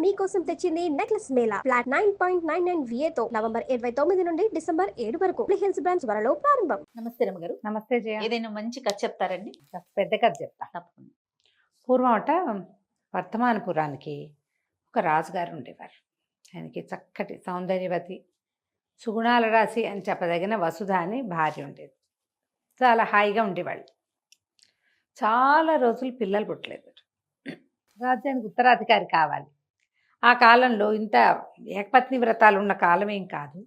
మీకోసం తెచ్చింది necklace mela. Flat nine point nine నైన్తో November ఇరవై తొమ్మిది నుండి డిసెంబర్ ఏడు వరకు హిల్స్ బ్రాంచ్ త్వరలో ప్రారంభం. నమస్తే రమ్మగారు నమస్తే జయ. ఏదైనా మంచి కథ చెప్తారండి? పెద్ద కథ చెప్తా. తప్పకుండా. పూర్వం అట వర్తమానపురానికి ఒక రాజుగారు ఉండేవారు. ఆయనకి చక్కటి సౌందర్యవతి సుగుణాల రాశి అని చెప్పదగిన వసుధ అని భార్య ఉండేది. చాలా హాయిగా ఉండేవాళ్ళు. చాలా రోజులు పిల్లలు పుట్టలేదు. రాజ్యానికి ఉత్తరాధికారి కావాలి. ఆ కాలంలో ఇంత ఏకపత్ని వ్రతాలు ఉన్న కాలం ఏం కాదు.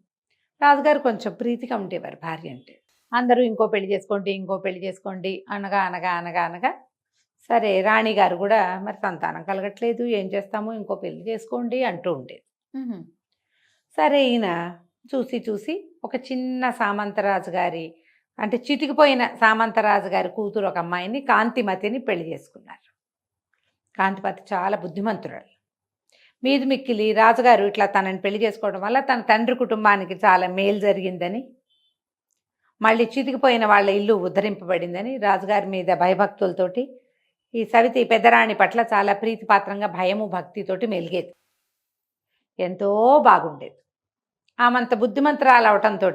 రాజుగారు కొంచెం ప్రీతిగా ఉండేవారు భార్య అంటే. అందరూ ఇంకో పెళ్ళి చేసుకోండి ఇంకో పెళ్ళి చేసుకోండి అనగా అనగా అనగా అనగా. సరే రాణి గారు కూడా మరి సంతానం కలగట్లేదు ఏం చేస్తాము ఇంకో పెళ్ళి చేసుకోండి అంటూ ఉండేది. సరే ఈయన చూసి చూసి ఒక చిన్న సామంతరాజు గారి అంటే చితికిపోయిన సామంతరాజు గారి కూతురు ఒక అమ్మాయిని కాంతిమతిని పెళ్ళి చేసుకున్నారు. కాంతిమతి చాలా బుద్ధిమంతురాలు. మీది మిక్కిలి రాజుగారు ఇట్లా తనని పెళ్ళి చేసుకోవడం వల్ల తన తండ్రి కుటుంబానికి చాలా మేలు జరిగిందని మళ్ళీ చితికిపోయిన వాళ్ళ ఇల్లు ఉద్ధరింపబడిందని రాజుగారి మీద భయభక్తులతోటి ఈ సవితి పెద్దరాణి పట్ల చాలా ప్రీతిపాత్రంగా భయము భక్తితోటి మెలిగేది. ఎంతో బాగుండేది. ఆమంత బుద్ధిమంతురాలు అవటంతో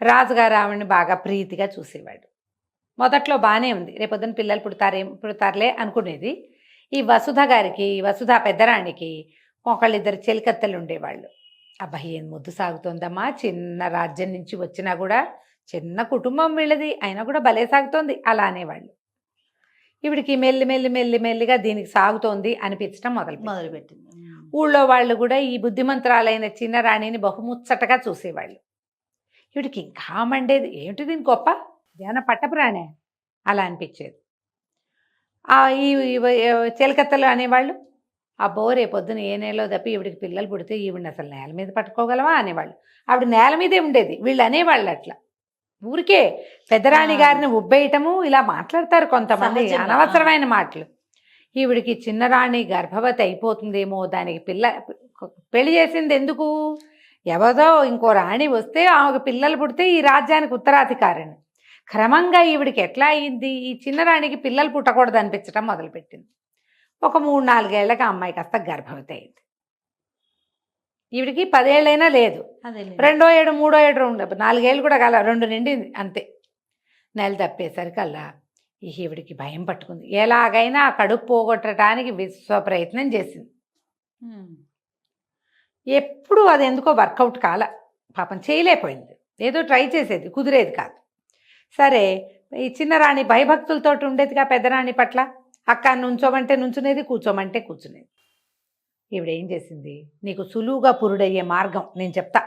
రాజుగారు ఆమెను బాగా ప్రీతిగా చూసేవాడు. మొదట్లో బాగానే ఉంది. రేపొద్దున పిల్లలు పుడతారే పుడతారులే అనుకునేది. ఈ వసుధ గారికి వసుధ పెద్దరాణికి ఒకళ్ళిద్దరు చెలికత్తెలు ఉండేవాళ్ళు అబ్బాయి ఏం ముద్దు సాగుతోందమ్మా. చిన్న రాజ్యం నుంచి వచ్చినా కూడా చిన్న కుటుంబం వీళ్ళది అయినా కూడా భలే సాగుతోంది అలా అనేవాళ్ళు. ఇవిడికి మెల్లి మెల్లి మెల్లి మెల్లిగా దీనికి సాగుతోంది అనిపించడం మొదలు మొదలు పెట్టింది ఊళ్ళో వాళ్ళు కూడా ఈ బుద్ధిమంతురాలైన చిన్న రాణిని బహుముచ్చటగా చూసేవాళ్ళు. వీడికి ఇంకా మండేది ఏమిటి దీని గొప్ప? ఏమైనా పట్టపురాణే? అలా అనిపించేది. ఈ చిలకత్తలు అనేవాళ్ళు? అబ్బో రేపొద్దున ఏ నెలలో తప్పి ఈవిడికి పిల్లలు పుడితే ఈవిడిని అసలు నేల మీద పట్టుకోగలవా అనేవాళ్ళు. ఆవిడ నేల మీదే ఉండేది. వీళ్ళు అనేవాళ్ళు అట్లా. ఊరికే పెద్దరాణి. గారిని ఉబ్బేయటము ఇలా మాట్లాడతారు కొంతమంది. అనవసరమైన మాటలు. ఈవిడికి చిన్నరాణి గర్భవతి అయిపోతుందేమో దానికి పిల్ల పెళ్ళి చేసింది ఎందుకు? ఎవరో ఇంకో రాణి వస్తే ఆమెకు పిల్లలు పుడితే ఈ రాజ్యానికి ఉత్తరాధికారిని. క్రమంగా ఈవిడికి ఎట్లా అయింది? ఈ చిన్నరాణికి పిల్లలు పుట్టకూడదు అనిపించడం మొదలుపెట్టింది. ఒక మూడు నాలుగేళ్ళకు ఆ అమ్మాయి కాస్త గర్భవతి అయింది ఈవిడికి పదేళ్ళైనా లేదు. రెండో ఏడు మూడో ఏడు రెండు నాలుగేళ్ళు కూడా కాల రెండు నిండింది అంతే. నెల తప్పేసరికల్లా ఈవిడికి భయం పట్టుకుంది. ఎలాగైనా ఆ కడుపు పోగొట్టడానికి విశ్వ ప్రయత్నం చేసింది ఎప్పుడు అది ఎందుకో వర్కౌట్ కాల. పాపం చేయలేకపోయింది. ఏదో ట్రై చేసేది కుదిరేది కాదు. సరే ఈ చిన్నరాణి భయభక్తులతో ఉండేదిగా పెద్దరాణి పట్ల? అక్క నుంచోమంటే నుంచునేది కూర్చోమంటే కూర్చునేది. ఈవిడ ఏం చేసింది? నీకు సులువుగా పురుడయ్యే మార్గం నేను చెప్తా.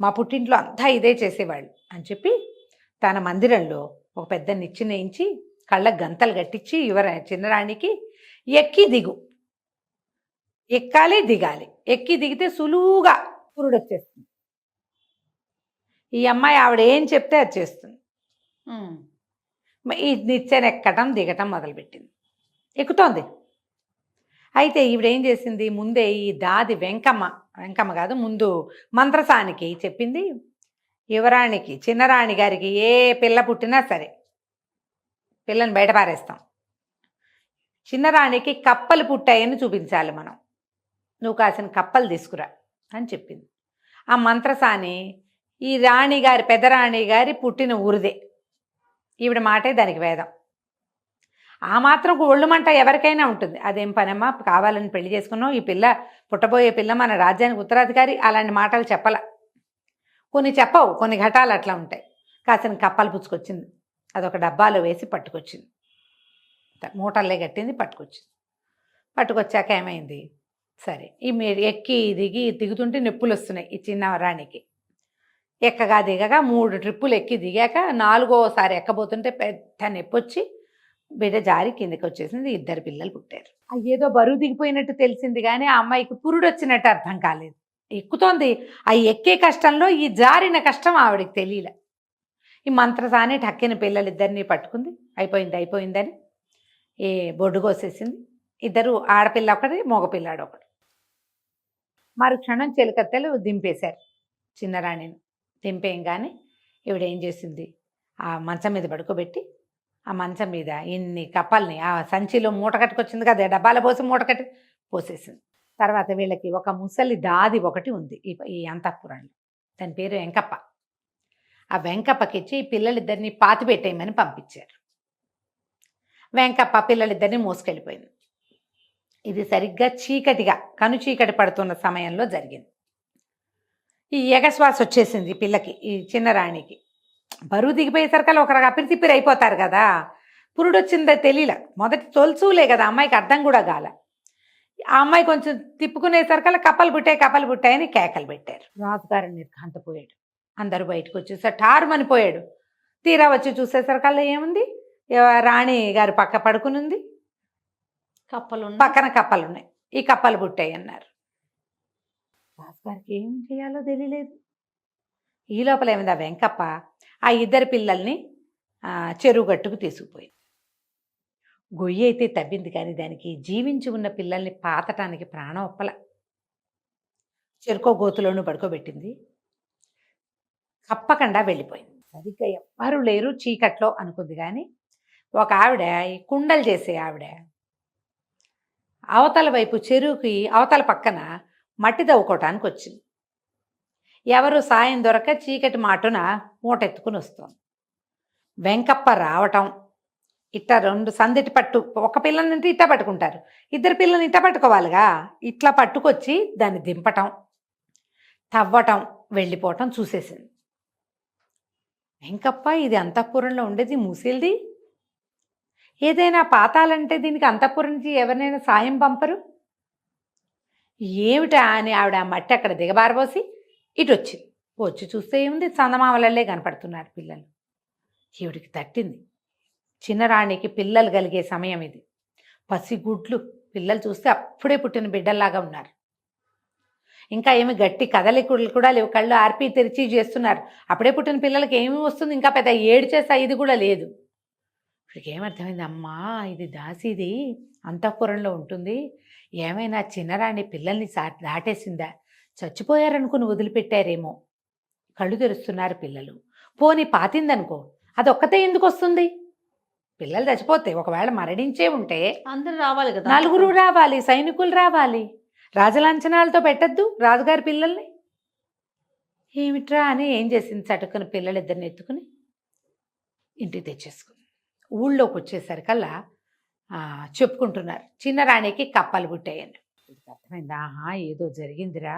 మా పుట్టింట్లో అంతా ఇదే చేసేవాళ్ళు అని చెప్పి తన మందిరంలో ఒక పెద్ద నిచ్చినేయించి కళ్ళకు గంతలు కట్టించి యువర చిన్నరాణికి ఎక్కి దిగు. ఎక్కాలి దిగాలి. ఎక్కి దిగితే సులువుగా పురుడు వచ్చేస్తుంది. ఈ అమ్మాయి ఆవిడ ఏం చెప్తే అది చేస్తుంది. ఈ నిచ్చెన ఎక్కటం దిగటం మొదలుపెట్టింది. ఎక్కుతోంది. అయితే ఈవిడ ఏం చేసింది? ముందే ఈ దాది వెంకమ్మ వెంకమ్మ కాదు ముందు మంత్రసానికి చెప్పింది యువరాణికి చిన్నరాణి గారికి ఏ పిల్ల పుట్టినా సరే పిల్లని బయట పారేస్తాం. చిన్నరాణికి కప్పలు పుట్టాయని చూపించాలి మనం. నువ్వు కాసిన కప్పలు తీసుకురా అని చెప్పింది. ఆ మంత్రసాని ఈ రాణి గారి పెద్దరాణి గారి పుట్టిన ఊరిదే. ఈవిడ మాటే దానికి వేదం. ఆ మాత్రం ఒళ్ళు మంట ఎవరికైనా ఉంటుంది. అదేం పనమ్మా? కావాలని పెళ్ళి చేసుకున్నావు ఈ పిల్ల పుట్టబోయే పిల్ల మన రాజ్యానికి ఉత్తరాధికారి అలాంటి మాటలు చెప్పల. కొన్ని చెప్పవు కొన్ని ఘటాలు అట్లా ఉంటాయి. కాసిన కప్పలు పుచ్చుకొచ్చింది. అదొక డబ్బాలో వేసి పట్టుకొచ్చింది. మూటల్లే కట్టింది పట్టుకొచ్చింది. పట్టుకొచ్చాక ఏమైంది? సరే ఈ మీరు ఎక్కి దిగి దిగుతుంటే నొప్పులు వస్తున్నాయి ఈ చిన్న రాణికి ఎక్కగా దిగగా మూడు ట్రిప్పులు ఎక్కి దిగాక నాలుగోసారి ఎక్కబోతుంటే పెద్ద నొప్పి వచ్చి బిడ్డ జారి కిందకి వచ్చేసింది ఇద్దరు పిల్లలు పుట్టారు. ఏదో బరువు దిగిపోయినట్టు తెలిసింది కానీ ఆ అమ్మాయికి పురుడు వచ్చినట్టు అర్థం కాలేదు. ఎక్కుతోంది. ఆ ఎక్కే కష్టంలో ఈ జారిన కష్టం ఆవిడకి తెలియలే. ఈ మంత్రసానే టక్కిన పిల్లలిద్దరిని పట్టుకుంది. అయిపోయింది అయిపోయిందని ఏ బొడ్డు కోసేసింది. ఇద్దరు ఆడపిల్ల ఒకటి మగపిల్లాడు ఒకడు మరుక్షణం చెలికత్తెలు దింపేశారు చిన్నరాణిని. దింపేయంగానే ఈవిడ ఏం చేసింది? ఆ మంచం మీద పడుకోబెట్టి ఆ మంచం మీద ఇన్ని కప్పల్ని ఆ సంచిలో మూట కట్టుకొచ్చింది కదా డబ్బాల పోసి మూట కట్టి పోసేసింది. తర్వాత వీళ్ళకి ఒక ముసలి దాది ఒకటి ఉంది ఈ ఈ అంతఃపురంలో. దాని పేరు వెంకప్ప. ఆ వెంకప్పకిచ్చి ఈ పిల్లలిద్దరిని పాతి పెట్టేయమని పంపించారు. వెంకప్ప పిల్లలిద్దరిని మోసుకెళ్ళిపోయింది. ఇది సరిగ్గా చీకటిగా కను చీకటి పడుతున్న సమయంలో జరిగింది. ఈ ఎగశ్వాస వచ్చేసింది పిల్లకి ఈ చిన్న రాణికి. బరువు దిగిపోయేసరికల్లా ఒకరు అపిరి తిప్పిరి అయిపోతారు కదా. పురుడు వచ్చిందో తెలియలే మొదటి తొలుచులే కదా అమ్మాయికి అర్థం కూడా కాల. ఆ అమ్మాయి కొంచెం తిప్పుకునేసరికల్లా కప్పలు పుట్టాయి కప్పలు పుట్టాయని కేకలు పెట్టారు. రాజుగారు నిర్ఘాంతపోయాడు అందరూ బయటకు వచ్చేసారు టారుమని పోయాడు తీరా వచ్చి చూసేసరికల్లా ఏముంది? రాణి గారు పక్క పడుకునుంది. కప్పలు పక్కన కప్పలు ఉన్నాయి ఈ కప్పలు పుట్టాయి అన్నారు రాజుగారికి ఏం చేయాలో తెలియలేదు ఈ లోపల ఏమైంది? ఆ వెంకప్ప ఆ ఇద్దరు పిల్లల్ని చెరువు గట్టుకు తీసుకుపోయింది. గొయ్యి అయితే తవ్వింది కానీ దానికి జీవించి ఉన్న పిల్లల్ని పాతటానికి ప్రాణం ఒప్పల. చెరుకో గోతులోనూ పడుకోబెట్టింది. కప్పకుండా వెళ్ళిపోయింది. సరిగ్గా ఎవ్వరూ లేరు చీకట్లో అనుకుంది కానీ ఒక ఆవిడ ఈ కుండలు చేసే ఆవిడ అవతల వైపు చెరువుకి అవతల పక్కన మట్టి తవ్వుకోవటానికి వచ్చింది ఎవరు సాయం దొరక చీకటి మాటున మూటెత్తుకుని వస్తుంది. వెంకప్ప రావటం ఇట్ట రెండు సందిటి పట్టు ఒక పిల్లని అంటే ఇట్ట పట్టుకుంటారు. ఇద్దరు పిల్లల్ని ఇట్ట పట్టుకోవాలిగా ఇట్లా పట్టుకొచ్చి దాన్ని దింపటం తవ్వటం వెళ్ళిపోవటం చూసేసింది. వెంకప్ప ఇది అంతఃపురంలో ఉండేది మూసేల్ది? ఏదైనా పాతాలంటే దీనికి అంతఃపురం నుంచి ఎవరినైనా సాయం పంపరు? ఏమిటా అని ఆవిడ ఆ మట్టి అక్కడ దిగబారబోసి ఇటు వచ్చింది వచ్చి చూస్తే ఏముంది? చందమామలల్లే కనపడుతున్నారు పిల్లలు. ఈవిడికి తట్టింది. చిన్నరాణికి పిల్లలు కలిగే సమయం ఇది. పసిగుడ్లు. పిల్లలు చూస్తే అప్పుడే పుట్టిన బిడ్డల్లాగా ఉన్నారు. ఇంకా ఏమి గట్టి కదలికలు కూడా లేవు. కళ్ళు ఆర్పి తెరిచి చేస్తున్నారు. అప్పుడే పుట్టిన పిల్లలకి ఏమి వస్తుంది? ఇంకా పెద్ద ఏడు చేసే ఇది కూడా లేదు. ఇప్పటికి ఏమర్థమైంది? అమ్మా ఇది దాసిది. అంతఃపురంలో ఉంటుంది. ఏమైనా చిన్నరాణి పిల్లల్ని సా- దాటేసిందా? చచ్చిపోయారనుకుని వదిలిపెట్టారేమో. కళ్ళు తెరుస్తున్నారు పిల్లలు. పోని పాతిందనుకో అదొక్కతే ఎందుకు వస్తుంది పిల్లలు చచ్చిపోతే ఒకవేళ మరణించే ఉంటే అందరు రావాలి కదా నలుగురు రావాలి సైనికులు రావాలి. రాజలాంఛనాలతో పెట్టద్దు రాజుగారి పిల్లల్ని. ఏమిట్రా అని ఏం చేసింది చటుకుని పిల్లలిద్దరిని ఎత్తుకుని? ఇంటికి తెచ్చేసుకుంది. ఊళ్ళోకి వచ్చేసరికల్లా చెప్పుకుంటున్నారు. చిన్న రాణికి కప్పలు పుట్టాయని అర్థమైంది? ఆహా ఏదో జరిగిందిరా.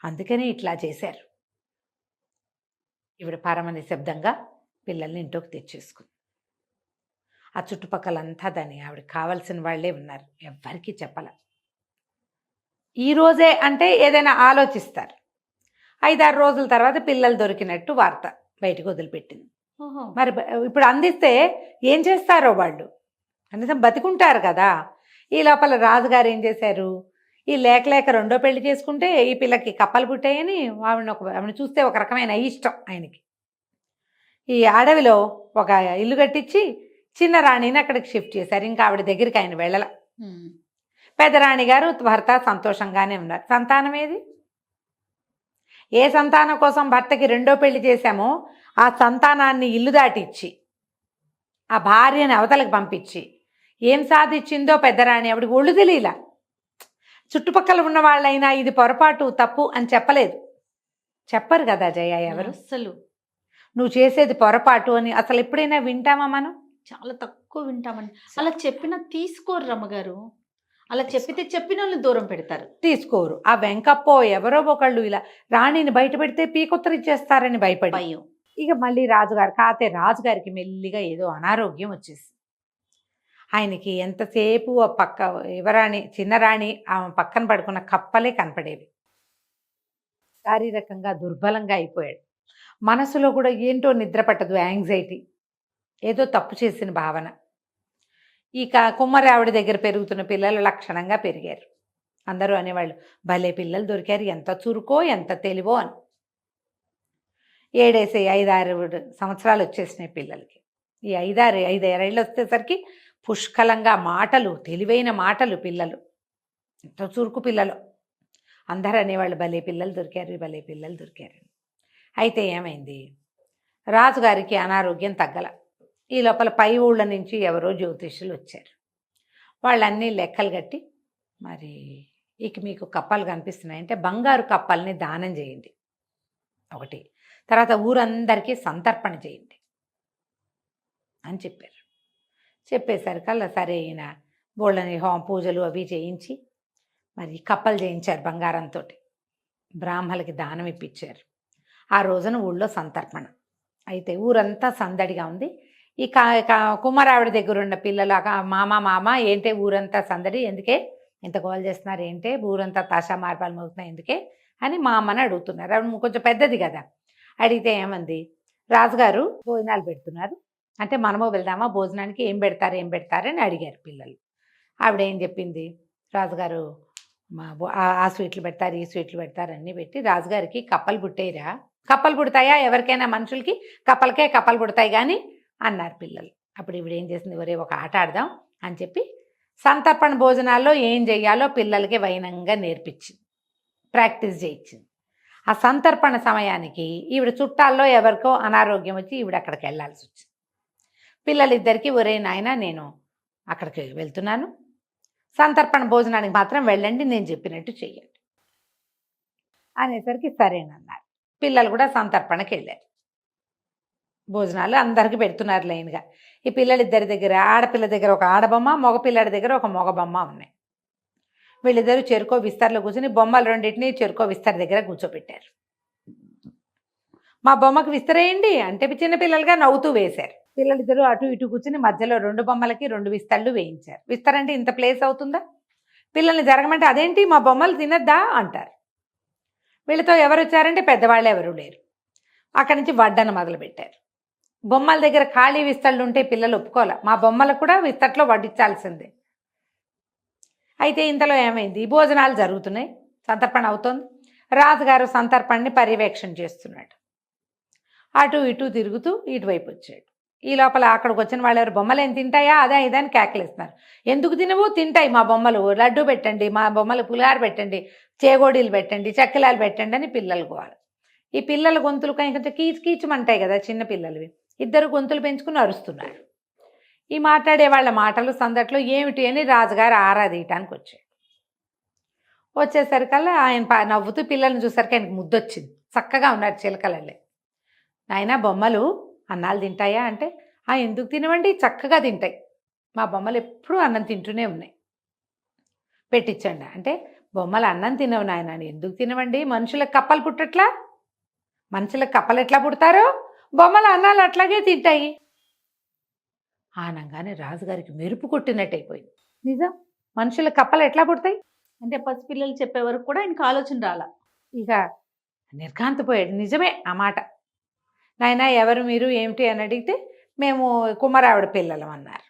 అందుకనే ఇట్లా చేశారు. ఈవిడ పరమ నిశ్శబ్దంగా పిల్లల్ని ఇంట్లోకి తెచ్చేసుకుంది. ఆ చుట్టుపక్కలంతా దాన్ని ఆవిడకి కావాల్సిన వాళ్ళే ఉన్నారు. ఎవ్వరికీ చెప్పాల. ఈ రోజే అంటే ఏదైనా ఆలోచిస్తారు. ఐదారు రోజుల తర్వాత పిల్లలు దొరికినట్టు వార్త బయటకు వదిలిపెట్టింది. మరి ఇప్పుడు అందిస్తే ఏం చేస్తారో వాళ్ళు? కనీసం బతికుంటారు కదా. ఈ లోపల రాజుగారు ఏం చేశారు? ఈ లేక లేక రెండో పెళ్ళి చేసుకుంటే ఈ పిల్లకి కప్పలు పుట్టాయని ఆవిడని ఒక ఆవిడని చూస్తే ఒక రకమైన ఇష్టం ఆయనకి. ఈ అడవిలో ఒక ఇల్లు కట్టించి చిన్న రాణిని అక్కడికి షిఫ్ట్ చేశారు. ఇంకా ఆవిడ దగ్గరికి ఆయన వెళ్ళల. పెద్దరాణి గారు భర్త సంతోషంగానే ఉన్నారు. సంతానం ఏది? ఏ సంతానం కోసం భర్తకి రెండో పెళ్ళి చేశామో ఆ సంతానాన్ని ఇల్లు దాటిచ్చి ఆ భార్యని అవతలకు పంపించి ఏం సాధించిందో పెద్దరాణి ఆవిడకి ఒళ్ళు తెలియలా. చుట్టుపక్కల ఉన్న వాళ్ళైనా ఇది పొరపాటు తప్పు అని చెప్పలేదు. చెప్పరు కదా జయ ఎవరు? అస్సలు. నువ్వు చేసేది పొరపాటు అని అసలు ఎప్పుడైనా వింటామా మనం? చాలా తక్కువ వింటామండి. అలా చెప్పినా తీసుకోరు రమ్మగారు. అలా చెప్పితే చెప్పిన వాళ్ళు దూరం పెడతారు. తీసుకోరు. ఆ వెంకప్పో ఎవరో ఒకళ్ళు ఇలా రాణిని బయట పెడితే పీకొత్తరిచ్చేస్తారని భయపడి. భయం. ఇక మళ్ళీ రాజుగారు కాతే రాజుగారికి మెల్లిగా ఏదో అనారోగ్యం వచ్చేసి ఆయనకి ఎంతసేపు ఆ పక్క యువరాణి చిన్నరాణి ఆమె పక్కన పడుకున్న కప్పలే కనపడేవి. శారీరకంగా దుర్బలంగా అయిపోయాడు. మనసులో కూడా ఏంటో నిద్ర పట్టదు యాంగ్జైటీ. ఏదో తప్పు చేసిన భావన. ఇక కుమ్మరావిడ దగ్గర పెరుగుతున్న పిల్లలు లక్షణంగా పెరిగారు. అందరూ అనేవాళ్ళు భలే పిల్లలు దొరికారు ఎంత చురుకో ఎంత తెలివో అని. ఏడేసి ఐదారు సంవత్సరాలు వచ్చేసినాయి పిల్లలకి. ఈ ఐదారు ఐదారేళ్ళు వచ్చేసరికి పుష్కలంగా మాటలు తెలివైన మాటలు పిల్లలు. ఎంతో చురుకు పిల్లలు. అందరూ అనేవాళ్ళు భలే పిల్లలు దొరికారు భలే పిల్లలు దొరికారు. అయితే ఏమైంది? రాజుగారికి అనారోగ్యం తగ్గల. ఈ లోపల పై ఊళ్ళ నుంచి ఎవరో జ్యోతిష్యులు వచ్చారు. వాళ్ళన్నీ లెక్కలు కట్టి మరి ఇక మీకు కప్పలు కనిపిస్తున్నాయంటే బంగారు కప్పల్ని దానం చేయండి. ఒకటి. తర్వాత ఊరందరికీ సంతర్పణ చేయండి. అని చెప్పారు. చెప్పేసరికల్లా సరే ఈయన బోళ్ళని హోమ పూజలు అవి చేయించి మరి కప్పలు చేయించారు బంగారంతో బ్రాహ్మలకి దానం ఇప్పించారు. ఆ రోజున ఊళ్ళో సంతర్పణ. అయితే ఊరంతా సందడిగా ఉంది. ఈ కుమారావిడ దగ్గర ఉన్న పిల్లలు అక- మామ మామ ఏంటే ఊరంతా సందడి ఎందుకే? ఇంత గోల్ చేస్తున్నారు ఏంటే? ఊరంతా తాషా మార్పాలు మోగుతున్నాయి ఎందుకే? అని మా అమ్మని అడుగుతున్నారు. ఆవిడ కొంచెం పెద్దది కదా. అడిగితే ఏమంది? రాజుగారు భోజనాలు పెడుతున్నారు. అంటే మనము వెళ్దామా? భోజనానికి ఏం పెడతారు? ఏం పెడతారని అడిగారు పిల్లలు. ఆవిడ ఏం చెప్పింది? రాజుగారు మా ఆ- స్వీట్లు పెడతారు ఈ స్వీట్లు పెడతారు అన్నీ పెట్టి రాజుగారికి కప్పలు పుట్టేయరా కప్పలు పుడతాయా ఎవరికైనా మనుషులకి? కప్పలకే కప్పలు పుడతాయి కానీ అన్నారు పిల్లలు. అప్పుడు ఇవిడ ఏం చేసింది? ఒరే ఒక ఆట ఆడదాం అని చెప్పి సంతర్పణ భోజనాల్లో ఏం చెయ్యాలో పిల్లలకి వైనంగా నేర్పించింది. ప్రాక్టీస్ చేయించింది. ఆ సంతర్పణ సమయానికి ఈవిడ చుట్టాల్లో ఎవరికో అనారోగ్యం వచ్చి ఈవిడ అక్కడికి వెళ్ళాల్సి వచ్చింది. పిల్లలిద్దరికీ ఒరే నాయన నేను అక్కడికి వెళ్తున్నాను. సంతర్పణ భోజనానికి మాత్రం వెళ్ళండి నేను చెప్పినట్టు చెయ్యండి. అనేసరికి సరేనన్నారు. పిల్లలు కూడా సంతర్పణకి వెళ్ళారు. భోజనాలు అందరికీ పెడుతున్నారు లైన్గా. ఈ పిల్లలిద్దరి దగ్గర ఆడపిల్ల దగ్గర ఒక ఆడబొమ్మ మగపిల్లడి దగ్గర ఒక మగ బొమ్మ ఉన్నాయి. వీళ్ళిద్దరూ చెరుకో విస్తర్లో కూర్చుని బొమ్మలు రెండింటిని చెరుకో విస్తర్ దగ్గర కూర్చోబెట్టారు మా బొమ్మకు విస్తరేయండి అంటే చిన్నపిల్లలుగా నవ్వుతూ వేశారు. పిల్లలిద్దరూ అటు ఇటు కూర్చుని మధ్యలో రెండు బొమ్మలకి రెండు విస్తళ్ళు వేయించారు. విస్తర్ అంటే ఇంత ప్లేస్ అవుతుందా? పిల్లల్ని జరగమంటే అదేంటి? మా బొమ్మలు తినద్దా? అంటారు. వీళ్ళతో ఎవరు వచ్చారంటే పెద్దవాళ్ళు ఎవరు లేరు. అక్కడి నుంచి వడ్డన మొదలుపెట్టారు. బొమ్మల దగ్గర ఖాళీ విస్తళ్ళు ఉంటే పిల్లలు ఒప్పుకోలే మా బొమ్మలకు కూడా విస్తట్లో వడ్డించాల్సిందే. అయితే ఇంతలో ఏమైంది? భోజనాలు జరుగుతున్నాయి. సంతర్పణ అవుతోంది. రాజుగారు సంతర్పణని పర్యవేక్షణ చేస్తున్నాడు. అటు ఇటు తిరుగుతూ ఇటువైపు వచ్చాడు. ఈ లోపల అక్కడికి వచ్చిన వాళ్ళు ఎవరు? బొమ్మలు ఏం తింటాయా? అదా ఇదా అని కేకలేస్తున్నారు. ఎందుకు తినవు? తింటాయి మా బొమ్మలు. లడ్డు పెట్టండి మా బొమ్మలు పులిహార పెట్టండి చేగోడీలు పెట్టండి చక్కెలాలు పెట్టండి అని పిల్లలు కోవాలి ఈ పిల్లల గొంతులు కొంచెం కీచు కీచుమంటాయి కదా చిన్న పిల్లలవి. ఇద్దరు గొంతులు పెంచుకుని అరుస్తున్నారు. ఈ మాట్లాడే వాళ్ళ మాటలు సందట్లో ఏమిటి అని రాజుగారు ఆరాధియటానికి వచ్చాడు వచ్చేసరికల్లా ఆయన పా- నవ్వుతూ పిల్లల్ని చూసరికి ఆయనకు ముద్దొచ్చింది. చక్కగా ఉన్నారు చిలకలల్లే. నాయన బొమ్మలు అన్నాలు తింటాయా అంటే ఆ ఎందుకు తినవండి? చక్కగా తింటాయి. మా బొమ్మలు ఎప్పుడూ అన్నం తింటూనే ఉన్నాయి. పెట్టించండి. అంటే బొమ్మలు అన్నం తినవు నాయన ఎందుకు తినవండి? మనుషులకు కప్పలు పుట్టట్లా? మనుషులకు కప్పలు ఎట్లా పుడతారో? బొమ్మల అన్నాలు అట్లాగే తింటాయి. ఆనంగానే రాజుగారికి మెరుపు కొట్టినట్టు అయిపోయింది నిజం? మనుషుల కప్పలు ఎట్లా పుడతాయి? అంటే పసిపిల్లలు చెప్పే వరకు కూడా ఆయనకు ఆలోచన రాల. ఇక నిర్ఘాంతపోయాడు. నిజమే ఆ మాట. నాయన ఎవరు మీరు ఏమిటి అని అడిగితే మేము కుమారావిడ పిల్లలం అన్నారు.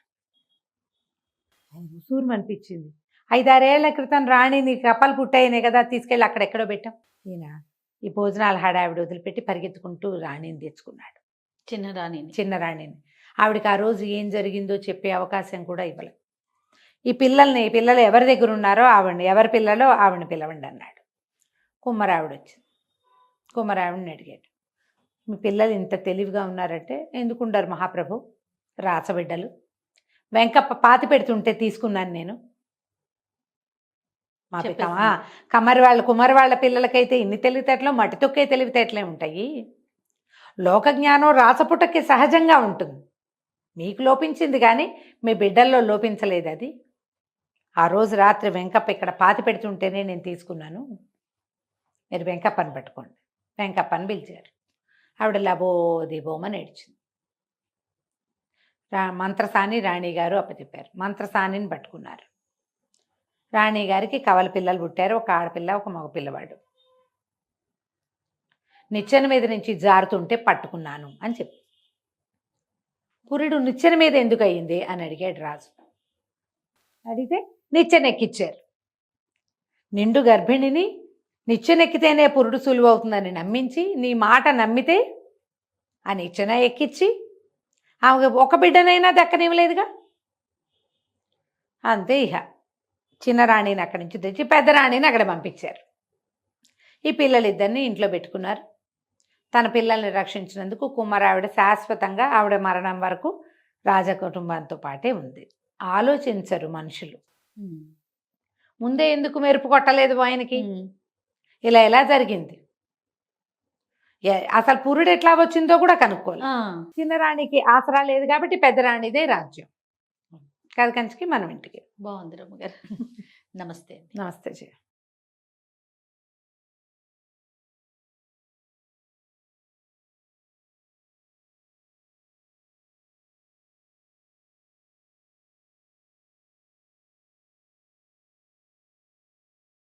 ఉసూరు అనిపించింది. ఐదారేళ్ళ క్రితం రాణి నీ కప్పలు పుట్టాయినే కదా తీసుకెళ్ళి అక్కడెక్కడో పెట్టాం. ఈయన ఈ భోజనాల హడావిడి వదిలిపెట్టి పరిగెత్తుకుంటూ రాణిని తెచ్చుకున్నాడు. చిన్న రాణిని. చిన్న రాణిని. ఆవిడకి ఆ రోజు ఏం జరిగిందో చెప్పే అవకాశం కూడా ఇవ్వలేదు. ఈ పిల్లల్ని ఈ పిల్లలు ఎవరి దగ్గర ఉన్నారో ఆవిడని ఎవరి పిల్లలో ఆవిడని పిలవండి అన్నాడు. కుమ్మరావిడ వచ్చింది. కుమ్మరావిడిని అడిగాడు. మీ పిల్లలు ఇంత తెలివిగా ఉన్నారంటే ఎందుకుండారు మహాప్రభు? రాసబిడ్డలు వెంకప్ప పాతి పెడుతుంటే తీసుకున్నాను నేను. మా పిత- చెప్పేసింది. ఆ, కమ్మరి వాళ్ళ కుమ్మరి వాళ్ళ పిల్లలకైతే ఇన్ని తెలివితేటలు మట్టి తొక్కే తెలివితేటలే ఉంటాయి. లోక జ్ఞానం రాసపుటకి సహజంగా ఉంటుంది. మీకు లోపించింది కానీ మీ బిడ్డల్లో లోపించలేదు అది. ఆ రోజు రాత్రి వెంకప్ప ఇక్కడ పాతి పెడుతుంటేనే నేను తీసుకున్నాను. మీరు వెంకప్పని పట్టుకోండి. వెంకప్పని పిలిచారు. ఆవిడ లబో దిబోమని ఏడ్చింది రా మంత్రసాని రాణిగారు అప్పచెప్పారు. మంత్రసానిని పట్టుకున్నారు. రాణి గారికి కవల పిల్లలు పుట్టారు. ఒక ఆడపిల్ల ఒక మగ పిల్లవాడు. నిచ్చెన మీద నుంచి జారుతుంటే పట్టుకున్నాను అని చెప్పి. పురుడు నిచ్చెన మీద ఎందుకు అయ్యింది అని అడిగాడు రాజు. అడిగితే నిచ్చెన ఎక్కిచ్చారు. నిండు గర్భిణిని నిచ్చెనెక్కితేనే పురుడు సులువవుతుందని నమ్మించి నీ మాట నమ్మితే ఆ నిచ్చెన ఎక్కిచ్చి ఆమె ఒక బిడ్డనైనా దక్కనివ్వలేదుగా? అంతే ఇహ. చిన్న రాణిని అక్కడి నుంచి తెచ్చి పెద్ద రాణిని అక్కడ పంపించారు. ఈ పిల్లలిద్దరిని ఇంట్లో పెట్టుకున్నారు. తన పిల్లల్ని రక్షించినందుకు కుమారావిడ శాశ్వతంగా ఆవిడ మరణం వరకు రాజకుటుంబంతో పాటే ఉంది. ఆలోచించరు మనుషులు. ముందే ఎందుకు మెరుపు కొట్టలేదు ఆయనకి? ఇలా ఎలా జరిగింది? అసలు పురుడు ఎట్లా వచ్చిందో కూడా కనుక్కోవాలి. ఆ, చిన్న రాణికి ఆసరా లేదు కాబట్టి పెద్ద రాణిదే రాజ్యం. కథ కంచికి మనం ఇంటికి. బాగుంది రమ్మగారు నమస్తే నమస్తే జయ.